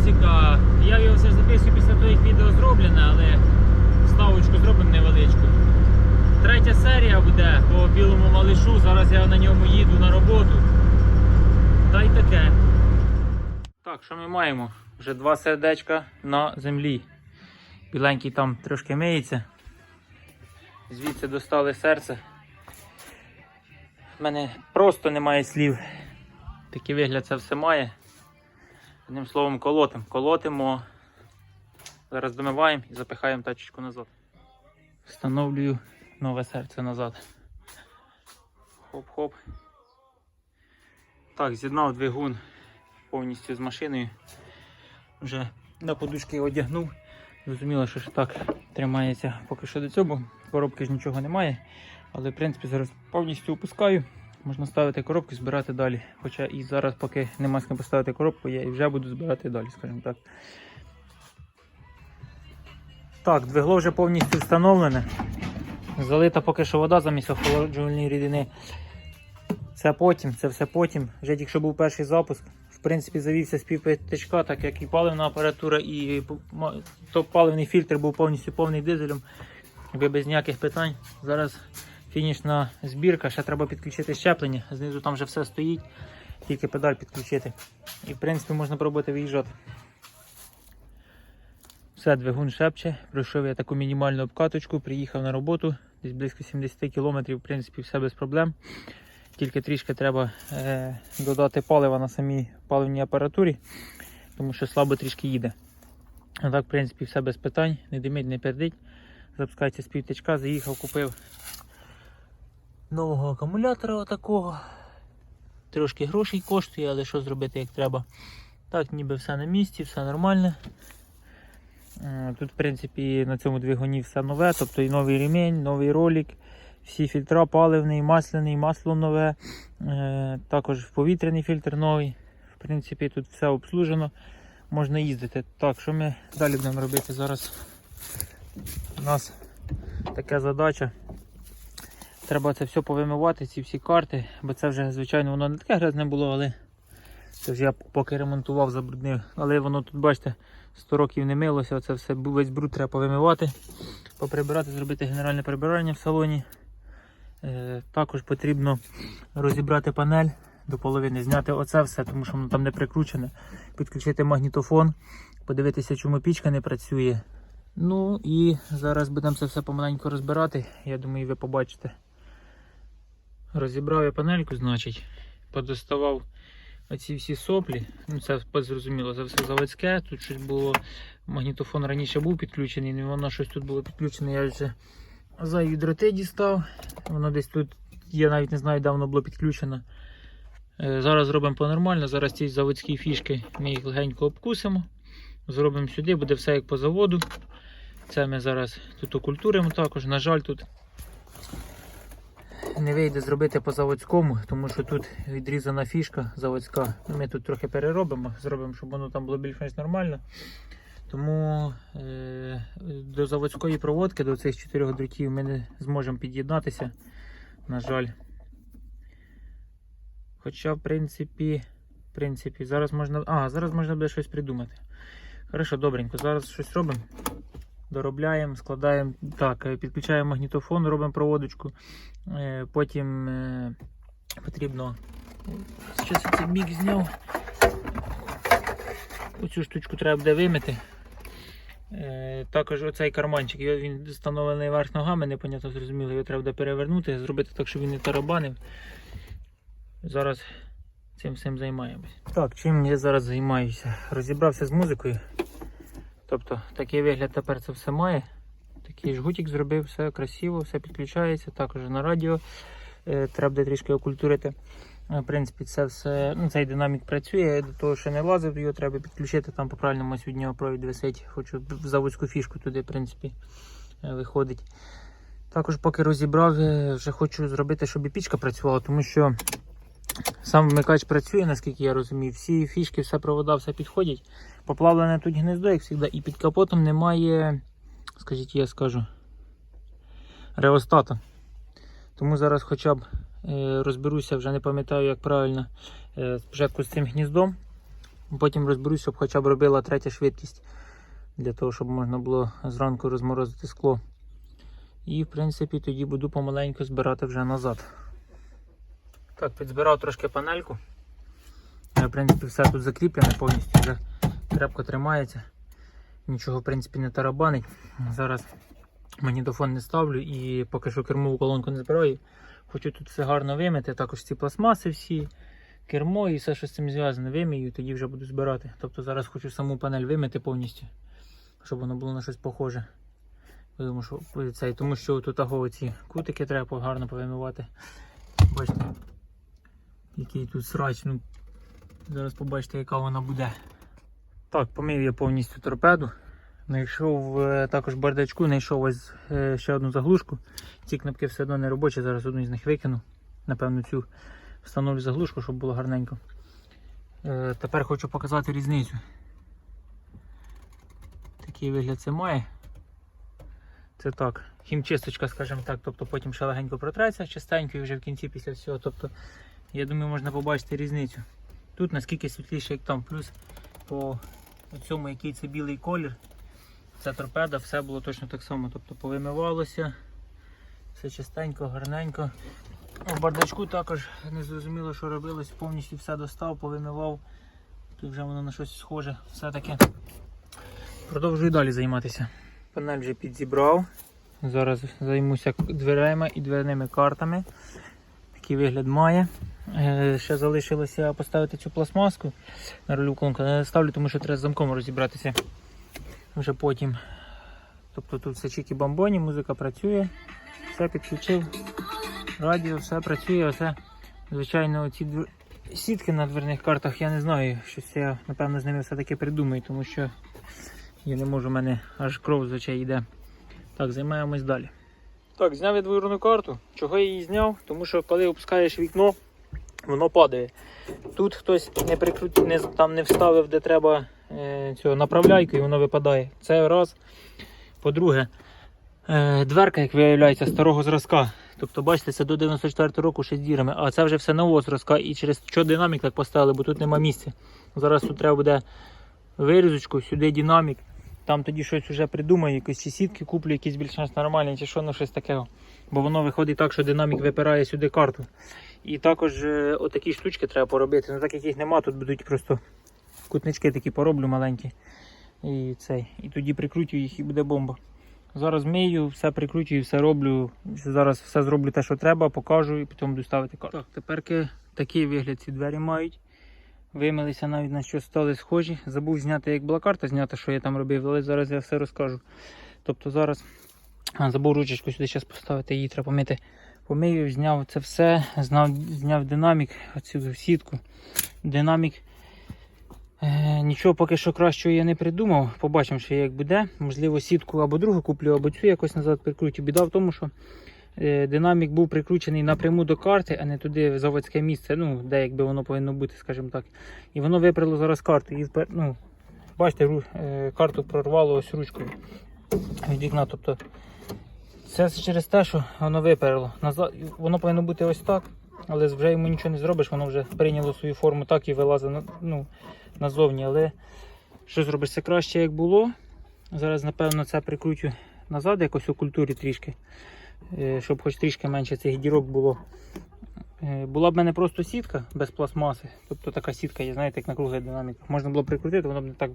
відосика. Я його все ж записую після того, відео зроблене, але вставочку зробимо невеличку. Третя серія буде по білому малишу. Зараз я на ньому їду на роботу. Та й таке. Так, що ми маємо? Вже два сердечка на землі. Біленький там трошки миється. Звідси достали серце. У мене просто немає слів. Такий вигляд це все має. Одним словом, колотим. Колотимо. Зараз домиваємо і запихаємо тачечку назад. Встановлюю нове серце назад. Хоп-хоп. Так, з'єднав двигун повністю з машиною. Вже на подушки одягнув. Зрозуміло, що ж так тримається поки що до цього. Коробки ж нічого немає. Але в принципі зараз повністю опускаю. Можна ставити коробку і збирати далі. Хоча і зараз, поки нема з ким поставити коробку, я і вже буду збирати далі, скажімо так. Так, двигло вже повністю встановлене. Залита поки що вода замість охолоджувальної рідини. Це потім, це все потім. Вже тільки що був перший запуск. В принципі, завівся з півп'ятичка, так як і паливна апаратура, і ма- то паливний фільтр був повністю повний дизелем. Ви без ніяких питань. Зараз фінішна збірка, ще треба підключити щеплення. Знизу там вже все стоїть, тільки педаль підключити. І в принципі можна пробувати виїжджати. Все, двигун шепче. Пройшов я таку мінімальну обкаточку, приїхав на роботу, десь близько 70 км, в принципі, все без проблем. Тільки трішки треба е, додати палива на самій паливній апаратурі, тому що слабо трішки їде. А так, в принципі, все без питань, не димить, не пердить. Запускається з півтичка, заїхав, купив нового акумулятора отакого. Трошки грошей коштує, але що зробити як треба. Так, ніби все на місці, все нормально. Е, Тут, в принципі, на цьому двигуні все нове, тобто і новий ремінь, новий ролик, всі фільтра паливний, масляний, масло нове, е, також повітряний фільтр новий. В принципі, тут все обслужено, можна їздити. Так, що ми далі будемо робити зараз? У нас така задача. Треба це все повимивати, ці всі карти, бо це вже, звичайно, воно не таке грязне було, але це ж я поки ремонтував, забруднив. Але воно тут, бачите, 100 років не милося, оце все весь бруд треба повимивати, поприбирати, зробити генеральне прибирання в салоні. Е, також потрібно розібрати панель до половини, зняти оце все, тому що воно там не прикручене, підключити магнітофон, подивитися, чому пічка не працює. Ну і зараз будемо це все помаленьку розбирати. Я думаю, ви побачите. Розібрав я панельку, значить, подоставав оці всі соплі. Ну, це зрозуміло, це все заводське. Тут щось було. Магнітофон раніше був підключений, але воно щось тут було підключене. Я вже за дроти дістав. Воно десь тут, я навіть не знаю, де воно було підключено. Е, Зараз зробимо по-нормально. Зараз ці заводські фішки ми їх легенько обкусимо. Зробимо сюди, буде все як по заводу. Це ми зараз тут окультуримо також. На жаль, тут не вийде зробити по заводському, тому що тут відрізана фішка заводська. Ми тут трохи переробимо, зробимо, щоб воно там було більш-менш нормально. Тому е, до заводської проводки, до цих чотирьох дротів, ми не зможемо під'єднатися. На жаль. Хоча, в принципі, в принципі, зараз можна. А, зараз можна буде щось придумати. Хорошо, добренько. Зараз щось робимо. Доробляємо, складаємо. Так, е, підключаємо магнітофон, робимо проводочку. Е, Потім е, потрібно. Зараз цей бік зняв. Оцю штучку треба буде вимити. Також оцей карманчик, він встановлений верх ногами, непонятно зрозуміло, його треба буде перевернути, зробити так, щоб він не тарабанив. Зараз цим всім займаємось. Так, чим я зараз займаюся? Розібрався з музикою. Тобто такий вигляд тепер це все має. Такий жгутик зробив, все красиво, все підключається. Також на радіо е, треба буде трішки окультурити. В принципі, це все, ну, цей динамік працює, я до того, що не влазив, його треба підключити. Там по правильному ось від нього провід висить. Хочу в заводську фішку туди, в принципі, е, виходить. Також поки розібрав, е, вже хочу зробити, щоб і пічка працювала, тому що сам вмикач працює, наскільки я розумію. Всі фішки, все провода, все підходять. Поплавлене тут гнездо, як завжди, і під капотом немає, скажіть, я скажу, реостата. Тому зараз хоча б е, розберуся, вже не пам'ятаю, як правильно е, спочатку з цим гніздом. Потім розберусь, щоб хоча б робила третя швидкість. Для того, щоб можна було зранку розморозити скло. І в принципі тоді буду помаленьку збирати вже назад. Так, підзбирав трошки панельку. В принципі, все тут закріплене повністю, вже крепко тримається. Нічого, в принципі, не тарабанить. Зараз магнітофон не ставлю і поки що кермову колонку не збираю. Хочу тут все гарно вимити, також ці пластмаси всі, кермо і все, що з цим зв'язане, вимію, тоді вже буду збирати. Тобто зараз хочу саму панель вимити повністю, щоб воно було на щось похоже. Тому що, цей, тому що тут ці кутики треба гарно повимивати. Бачите, який тут срач. Ну, зараз побачите, яка вона буде. Так, помив я повністю торпеду. Знайшов е, також в бардачку, знайшов ось е, ще одну заглушку. Ці кнопки все одно не робочі, зараз одну з них викину. Напевно, цю встановлю заглушку, щоб було гарненько. Е, Тепер хочу показати різницю. Такий вигляд це має. Це так, хімчисточка, скажімо так, тобто потім ще легенько протреться, чистенько і вже в кінці після всього. Тобто, я думаю, можна побачити різницю. Тут наскільки світліше, як там, плюс по цьому, який це білий колір. Ця торпеда, все було точно так само. Тобто повимивалося, все чистенько, гарненько. У бардачку також не зрозуміло, що робилось, повністю все достав, повимивав. Тут вже воно на щось схоже. Все-таки продовжую далі займатися. Панель вже підзібрав. Зараз займуся дверима і дверними картами. Такий вигляд має. Е, Ще залишилося поставити цю пластмаску на рулю колонку. Не ставлю, тому що треба з замком розібратися вже потім. Тобто тут все чікі бомбоні, музика працює, все підключив, радіо, все працює, оце, звичайно, оці двер... сітки на дверних картах, я не знаю, щось я напевно з ними все-таки придумаю, тому що я не можу, в мене аж кров з йде. Так, займаємось далі. Так, зняв я дворну карту. Чого я її зняв? Тому що коли опускаєш вікно, воно падає. Тут хтось не прикрутив, не, там не вставив, де треба е, цього направляйку, і воно випадає. Це раз. По-друге, е, дверка, як виявляється, старого зразка. Тобто, бачите, це до 94 року ще з дірами, а це вже все нового зразка і через що динамік так поставили, бо тут нема місця. Зараз тут треба буде вирізочку, сюди динамік. Там тоді щось вже придумаю, якісь сітки куплю, якісь більш-менш нормальні, чи що, ну щось таке. Бо воно виходить так, що динамік випирає сюди карту. І також е, отакі штучки треба поробити. Ну так як їх нема, тут будуть просто кутнички такі пороблю маленькі. І цей. І тоді прикрутю їх і буде бомба. Зараз мию, все прикручую, все роблю. Зараз все зроблю те, що треба, покажу і потім буду ставити карту. Так, тепер такий вигляд ці двері мають. Вимилися навіть на що стали схожі. Забув зняти, як була карта зняти, що я там робив, але зараз я все розкажу. Тобто зараз а, забув ручечку сюди зараз поставити, її треба помити. Помию, зняв це все, знав, зняв динамік, оцю сітку. Динамік. Е, нічого поки що кращого я не придумав. Побачимо, що як буде. Можливо, сітку або другу куплю, або цю якось назад прикрутю. Біда в тому, що динамік був прикручений напряму до карти, а не туди в заводське місце, ну, де якби воно повинно бути, скажімо так. І воно випряло зараз карту. І, ну, бачите, е, карту прорвало ось ручкою від вікна. Тобто, це через те, що воно виперло. Воно повинно бути ось так, але вже йому нічого не зробиш, воно вже прийняло свою форму так і вилазить ну, назовні. Але що зробиш, це краще як було. Зараз, напевно, це прикручу назад, якось у культурі трішки, е, щоб хоч трішки менше цих дірок було. Е, Була б в мене просто сітка без пластмаси. Тобто така сітка, є, знаєте, як на круглих динаміках. Можна було б прикрутити, воно б не так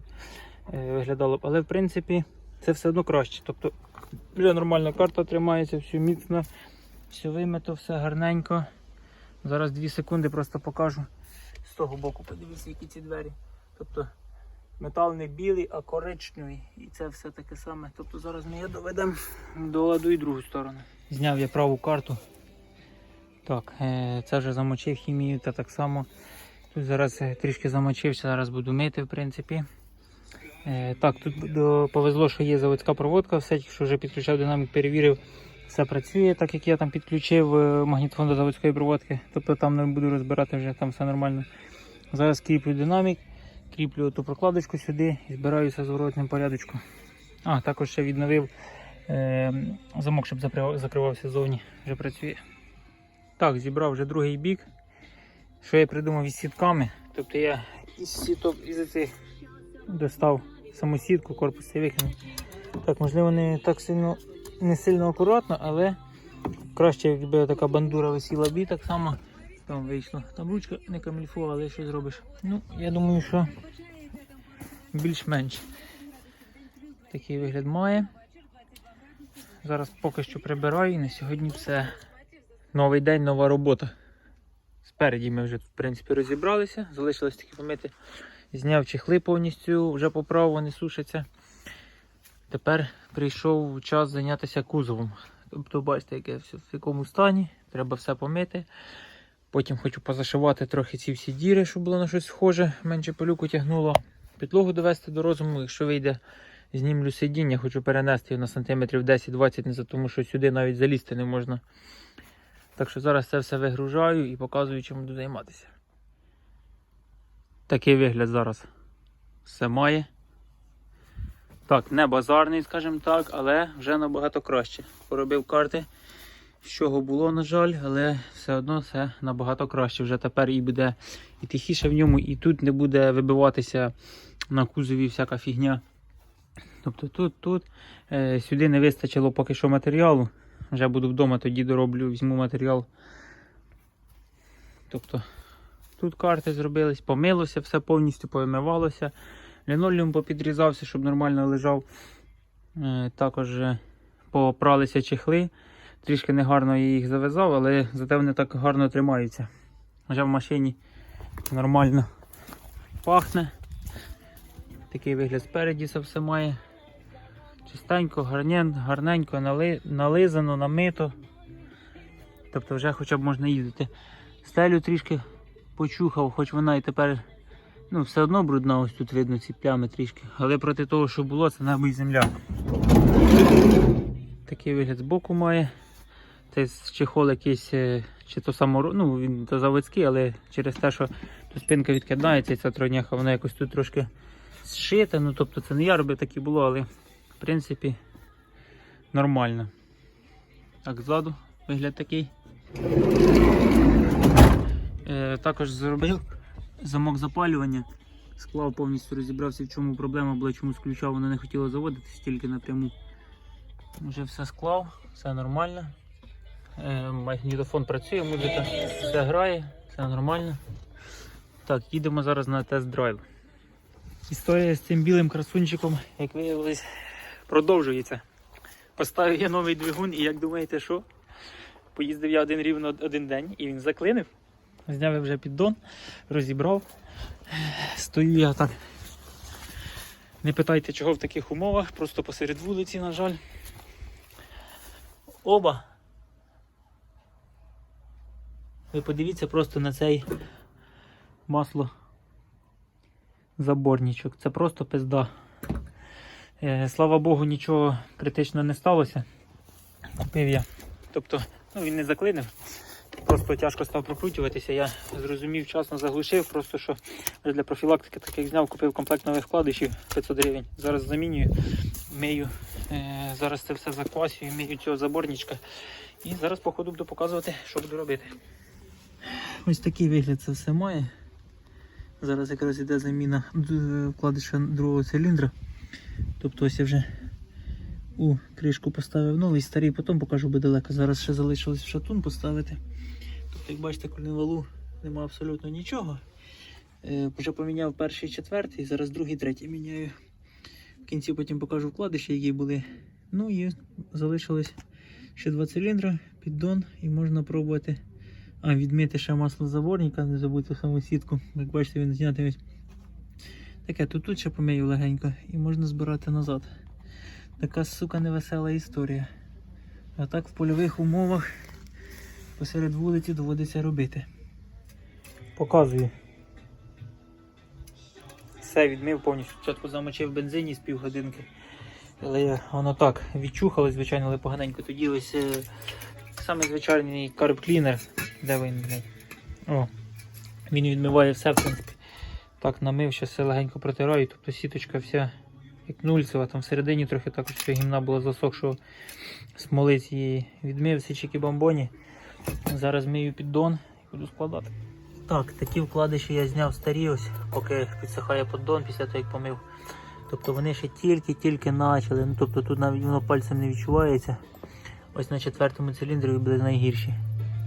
е, виглядало. Але в принципі це все одно краще. Тобто вже нормальна карта тримається, все міцно, все вимито, все гарненько. Зараз 2 секунди просто покажу з того боку. Подивіться, які ці двері. Тобто метал не білий, а коричневий. І це все таке саме. Тобто зараз ми його доведемо до ладу і другу сторону. Зняв я праву карту. Так, е, це вже замочив хімію та так само. Тут зараз е, трішки замочився, зараз буду мити, в принципі. Е, Так, тут повезло, що є заводська проводка, все, що вже підключав динамік, перевірив, все працює, так як я там підключив магнітофон до заводської проводки. Тобто там не буду розбирати вже, там все нормально. Зараз кріплю динамік, кріплю ту прокладочку сюди і збираюся в зворотним порядочку. А, також ще відновив е, замок, щоб закривався ззовні, вже працює. Так, зібрав вже другий бік. Що я придумав із сітками. Тобто я із сіток, із цих достав саму сітку, корпус цей викинув. Так, можливо, не так сильно, не сильно акуратно, але краще, якби така бандура висіла бі, так само там вийшло. Там ручка не камільфувала, але що зробиш. Ну, я думаю, що більш-менш такий вигляд має. Зараз поки що прибираю і на сьогодні все. Новий день, нова робота. Спереді ми вже в принципі розібралися, залишилось тільки помити. Зняв чехли повністю, вже поправ, вони сушаться. Тепер прийшов час зайнятися кузовом. Тобто, бачите, яке все в якому стані, треба все помити. Потім хочу позашивати трохи ці всі діри, щоб було на щось схоже, менше пилюку тягнуло. Підлогу довести до розуму, якщо вийде, знімлю сидіння, хочу перенести його на сантиметрів 10-20, не тому, що сюди навіть залізти не можна. Так що зараз це все вигружаю і показую, чим буду займатися. Такий вигляд зараз все має. Так, не базарний, скажімо так, але вже набагато краще. Поробив карти, з чого було, на жаль, але все одно все набагато краще. Вже тепер і буде і тихіше в ньому, і тут не буде вибиватися на кузові всяка фігня. Тобто тут, тут е, сюди не вистачило поки що матеріалу. Вже буду вдома, тоді дороблю, візьму матеріал. Тобто тут карти зробились, помилося, все повністю повимивалося. Лінолеум попідрізався, щоб нормально лежав. Е, також е, попралися чехли. Трішки негарно я їх зав'язав, але зате вони так гарно тримаються. Вже в машині нормально пахне. Такий вигляд спереді це все має. Чистенько, гарненько нали, нализано, намито. Тобто вже хоча б можна їздити. Стелю трішки почухав, хоч вона і тепер ну, все одно брудна, ось тут видно ці плями трішки. Але проти того, що було, це небо і земля. Такий вигляд збоку має. Це чехол якийсь, е, чи то само, ну він то заводський, але через те, що тут спинка відкидається, і ця троняха, вона якось тут трошки зшита. Ну тобто це не я робив, так і було, але в принципі нормально. Так, ззаду вигляд такий. Е, також зробив замок запалювання. Склав повністю розібрався, в чому проблема була, чому включав, воно не хотіло заводитися тільки напряму. Вже все склав, все нормально. Е, магнітофон працює, музика все грає, все нормально. Так, їдемо зараз на тест-драйв. Історія з цим білим красунчиком, як виявилось, продовжується. Поставив я новий двигун і як думаєте, що? Поїздив я один рівно один день і він заклинив. Зняв я вже піддон, розібрав. Стою я так. Не питайте, чого в таких умовах, просто посеред вулиці, на жаль. Оба. Ви подивіться просто на цей масло заборничок. Це просто пизда. Е, слава Богу, нічого критично не сталося. Купив я. Тобто, ну він не заклинив. Просто тяжко став прокручуватися. Я зрозумів, вчасно заглушив, просто що для профілактики, так як зняв, купив комплект нових вкладишів 500 гривень. Зараз замінюю, мию. Е, зараз це все заквасюю, мию цього заборничка. І зараз по ходу буду показувати, що буду робити. Ось такий вигляд це все має. Зараз якраз іде заміна вкладиша другого циліндра. Тобто ось я вже у кришку поставив новий, старий, потім покажу би далеко. Зараз ще залишилось в шатун поставити. Тобто, як бачите, коли нема абсолютно нічого. Е, Вже поміняв перший, четвертий, зараз другий, третій міняю. В кінці потім покажу вкладиші, які були. Ну і залишилось ще два циліндри, піддон і можна пробувати. А, відмити ще масло заборника, не забудьте саму сітку. Як бачите, він знятий. Таке, тут тут ще помию легенько і можна збирати назад. Така сука невесела історія. А так в польових умовах посеред вулиці доводиться робити. Показую. Все відмив повністю. Спочатку замочив бензині з півгодинки. Але воно так відчухалось, звичайно, але поганенько. Тоді ось е, самий звичайний карб клінер. Де він? О, він відмиває все, в принципі. Так, намив, ще все легенько протираю, тобто сіточка вся як нульцева, там всередині трохи також ще гімна була засохшого смоли цієї. Відмив всі чеки бомбоні. Зараз мию піддон і буду складати. Так, такі вкладиші я зняв старі ось, поки підсихає поддон після того, як помив. Тобто вони ще тільки-тільки почали. Ну, тобто тут навіть воно пальцем не відчувається. Ось на четвертому циліндрі були найгірші.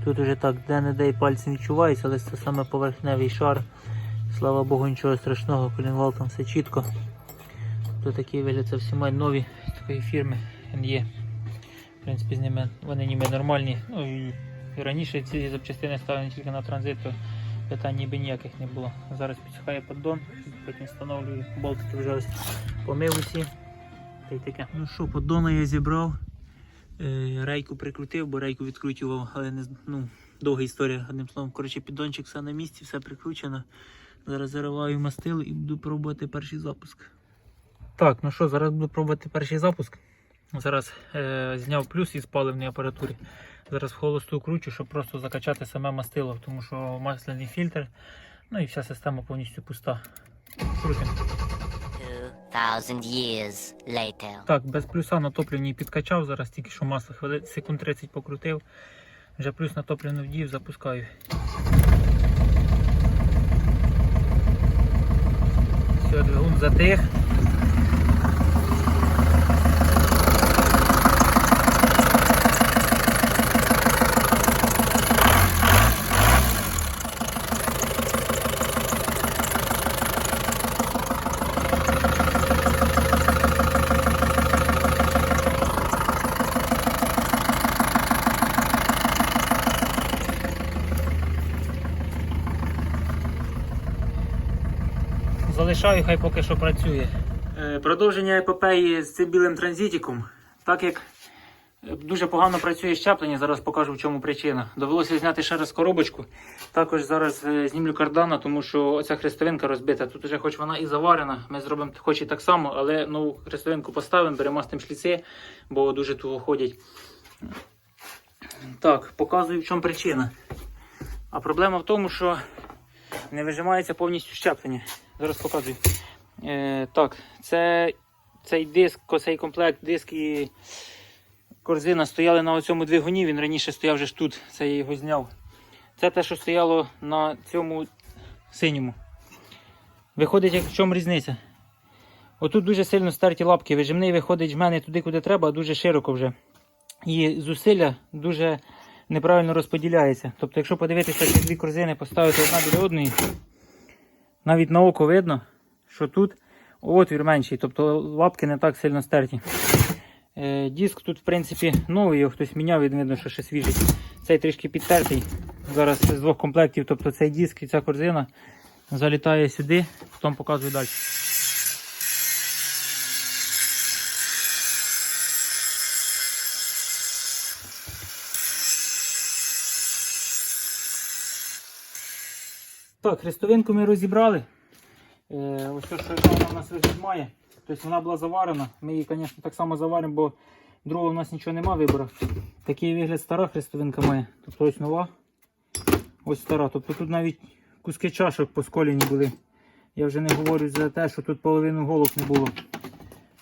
Тут уже так де-не-де і пальцем відчувається, але це саме поверхневий шар. Слава Богу, нічого страшного, колінвал там все чітко. Тобто такий вигляд це всі мають нові такої фірми NE. В принципі, з ними вони ніби нормальні. Ну, і раніше ці запчастини ставлені тільки на транзит, то питань ніби ніяких не було. Зараз підсихає поддон, потім встановлюю болтики вже ось помив усі. Та й таке. Ну що, поддона я зібрав. Е, Рейку прикрутив, бо рейку відкручував, але не ну, довга історія, одним словом. Коротше, піддончик все на місці, все прикручено. Зараз зариваю мастило і буду пробувати перший запуск. Так, ну що, зараз буду пробувати перший запуск. Зараз е, зняв плюс із паливної апаратури. Зараз в холосту кручу, щоб просто закачати саме мастило, тому що масляний фільтр, ну і вся система повністю пуста. Крутим. Thousand years later. Так, без плюса на топливній підкачав, зараз тільки що масло хвили... секунд 30 покрутив. Вже плюс на топливну вдів, запускаю. Все, двигун затих. Залишаю, хай поки що працює. Е, Продовження епопеї з цим білим транзитиком. Так як е, дуже погано працює щеплення, зараз покажу в чому причина. Довелося зняти ще раз коробочку. Також зараз е, знімлю кардана, тому що оця хрестовинка розбита. Тут вже хоч вона і заварена, ми зробимо хоч і так само, але нову хрестовинку поставимо, перемастимо шліци, бо дуже туго ходять. Так, показую в чому причина. А проблема в тому, що не вижимається повністю щеплення. Зараз показую. Е, так, це цей диск, цей комплект, диск і корзина стояли на цьому двигуні. Він раніше стояв вже ж тут, це я його зняв. Це те, що стояло на цьому синьому. Виходить, як в чому різниця? Отут дуже сильно стерті лапки. Вижимний виходить в мене туди, куди треба, дуже широко вже. І зусилля дуже неправильно розподіляється. Тобто, якщо подивитися ці дві корзини, поставити одна біля одної, навіть на око видно, що тут отвір менший, тобто лапки не так сильно стерті. Е, диск тут, в принципі, новий, його хтось міняв, він видно, що ще свіжий. Цей трішки підтертий. Зараз з двох комплектів, тобто цей диск і ця корзина залітає сюди, потім показую далі. Так, хрестовинку ми розібрали. Е, ось те, що вона в нас має. Тобто вона була заварена. Ми її, звісно, так само заваримо, бо другого в нас нічого немає вибору. Такий вигляд стара хрестовинка має. Тобто ось нова. Ось стара. Тобто тут навіть куски чашок посколені були. Я вже не говорю за те, що тут половину голок не було.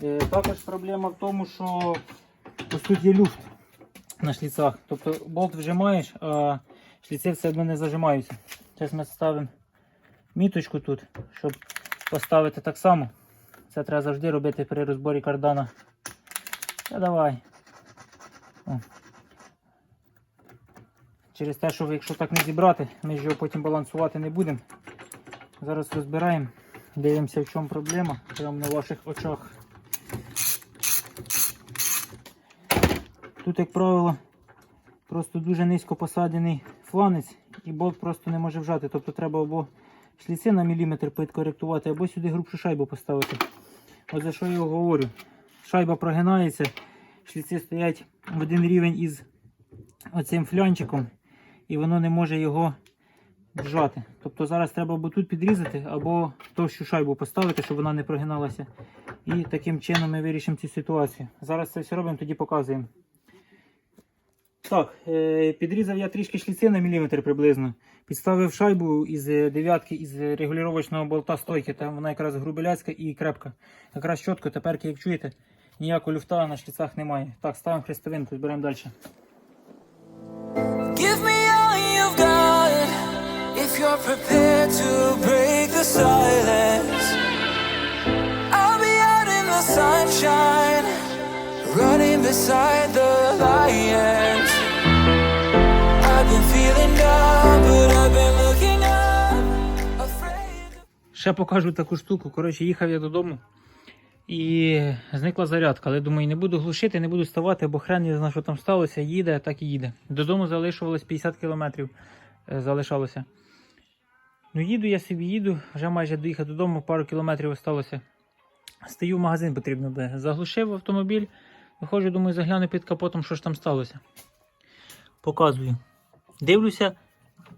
Е, також проблема в тому, що ось тут є люфт на шліцах. Тобто болт вжимаєш, а шліци все одно не зажимаються. Зараз ми ставимо міточку тут, щоб поставити так само. Це треба завжди робити при розборі кардана. Та давай. О. Через те, що якщо так не зібрати, ми ж його потім балансувати не будемо. Зараз розбираємо, дивимося, в чому проблема, прямо на ваших очах. Тут, як правило, просто дуже низько посаджений фланець і болт просто не може вжати. Тобто треба або шліци на міліметр підкоректувати, або сюди грубшу шайбу поставити. От за що я говорю. Шайба прогинається, шліци стоять в один рівень із оцим флянчиком, і воно не може його вжати. Тобто зараз треба або тут підрізати, або товщу шайбу поставити, щоб вона не прогиналася. І таким чином ми вирішимо цю ситуацію. Зараз це все робимо, тоді показуємо. Так, е, підрізав я трішки шліци на міліметр приблизно. Підставив шайбу із е, дев'ятки із регулювачного болта стойки. Там вона якраз грубеляцька і крепка. Якраз чітко, тепер, як чуєте, ніякого люфта на шліцах немає. Так, ставимо хрестовинку, зберемо далі. Give me all you've got. If you're prepared to break the silence. I'll be out in the sunshine, running beside the lions. Ще покажу таку штуку. Коротше, їхав я додому і зникла зарядка. Але думаю, не буду глушити, не буду ставати, бо хрен не знає, що там сталося. Їде, так і їде. Додому залишилось 50 кілометрів. е, Залишалося. Ну, їду, я собі їду, вже майже доїхав додому, пару кілометрів осталося. Стою в магазин, потрібно би. Заглушив автомобіль, виходжу, думаю, загляну під капотом, що ж там сталося. Показую. Дивлюся,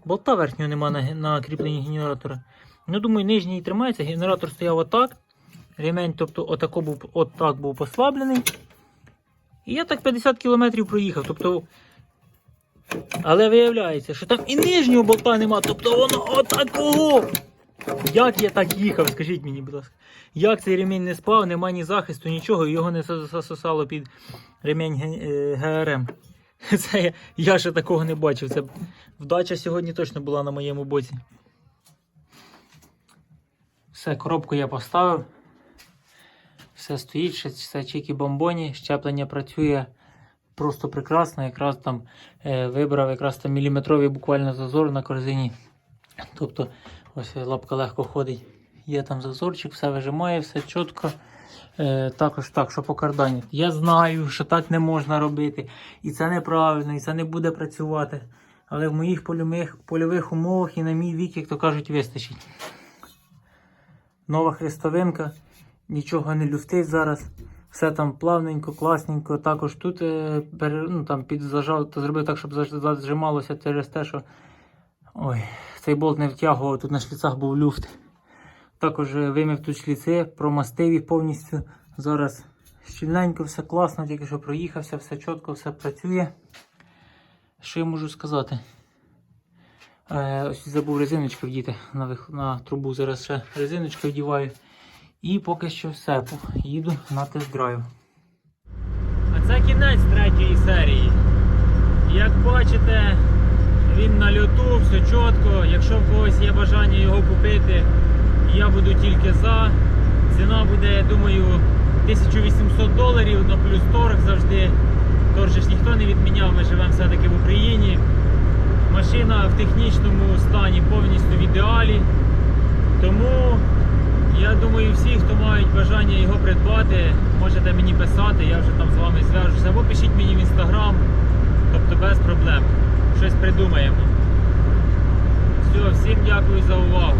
болта верхнього нема на, на кріпленні генератора. Ну, думаю, нижній тримається, генератор стояв отак. Ремень, тобто, отако був, отак був послаблений. І я так 50 км проїхав. Тобто, але виявляється, що там і нижнього болта нема, тобто воно отакого. Як я так їхав, скажіть мені, будь ласка. Як цей ремінь не спав, нема ні захисту, нічого, його не засосало під ремінь е, ГРМ. Це я, я ще такого не бачив. Це вдача сьогодні точно була на моєму боці. Все, коробку я поставив. Все стоїть, все чеки бомбоні, щеплення працює просто прекрасно. Якраз там е, вибрав якраз там міліметровий буквально зазор на корзині. Тобто ось лапка легко ходить. Є там зазорчик, все вижимає, все чітко. Е, також так, що по кардані. Я знаю, що так не можна робити. І це неправильно, і це не буде працювати. Але в моїх польових, польових умовах і на мій вік, як то кажуть, вистачить. Нова хрестовинка, нічого не люфтить зараз. Все там плавненько, класненько. Також тут е, ну, там підзажав, то зробив так, щоб зажималося через те, що ой, цей болт не втягував, тут на шліцах був люфт. Також е, вимив тут шліци, промастив їх повністю. Зараз щільненько, все класно, тільки що проїхався, все чітко, все працює. Що я можу сказати? Е, ось забув резиночку вдіти на, на трубу. Зараз ще резиночку вдіваю. І поки що все. Їду на тест-драйв. А це кінець третьої серії. Як бачите, він на льоту, все чітко. Якщо в когось є бажання його купити, я буду тільки за. Ціна буде, я думаю, 1800 доларів, но плюс торг завжди. Торг ж ніхто не відміняв, ми живемо все-таки в Україні. Машина в технічному стані повністю в ідеалі. Тому я думаю, всі, хто мають бажання його придбати, можете мені писати, я вже там з вами зв'яжуся. Або пишіть мені в інстаграм, тобто без проблем. Щось придумаємо. Все, всім дякую за увагу.